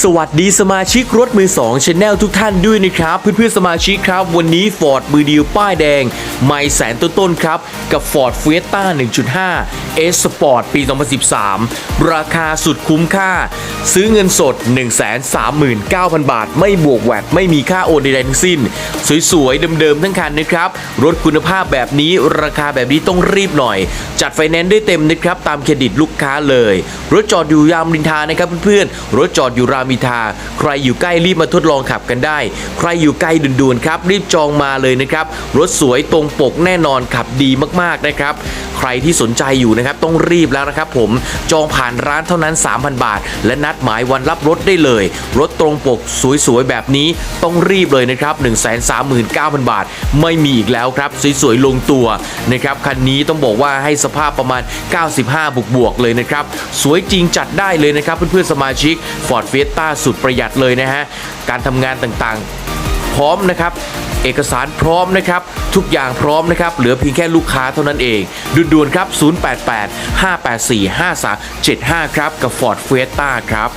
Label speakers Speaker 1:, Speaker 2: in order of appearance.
Speaker 1: สวัสดีสมาชิกรถมือ2องชาแนลทุกท่านด้วยนะครับ เพื่อนๆสมาชิกครับ วันนี้ Ford มือเดียวป้ายแดง ไม่แสนต้นๆครับ กับ Ford Fiesta 1.5 S Sport ปี 2013 ราคาสุดคุ้มค่า ซื้อเงินสด 139,000 บาท ไม่บวกแวดไม่มีค่าโอนใดๆทั้งสิ้น สวยๆ เดิมๆ ทั้งคันนะครับ รถคุณภาพแบบนี้ราคาแบบนี้ต้องรีบหน่อย จัดไฟแนนซ์ได้เต็มนะครับ ตามเครดิตลูกค้าเลย รถจอดอยู่ยามรินทานะครับเพื่อนๆ รถจอดอยู่รามิทา ใครอยู่ใกล้รีบมาทดลองขับกันได้ ใครอยู่ใกล้ด่วนๆครับรีบจองมาเลยนะครับรถสวยตรงปกแน่นอนขับดีมากๆนะครับ ใครที่สนใจอยู่นะครับต้องรีบแล้วนะครับผมจองผ่านร้านเท่านั้น 3,000 บาท และนัดหมายวันรับรถได้เลย รถตรงปกสวยๆ แบบนี้ต้องรีบเลยนะครับ 139,000 บาท ไม่มีอีกแล้วครับ สวยๆ ลงตัวนะครับคันนี้ต้องบอกว่าให้สภาพประมาณ 95 บวกๆเลยนะครับ สวยจริงจัดได้เลยนะครับ เพื่อนๆ สมาชิก Ford Fiesta สุดประหยัดเลยนะฮะ การทำงานต่างๆ พร้อมนะครับ เอกสารพร้อมนะครับ ทุกอย่างพร้อมนะครับ เหลือเพียงแค่ลูกค้าเท่านั้นเองด่วนๆครับ 088 584 5375 ครับ กับ Ford Fiesta ครับ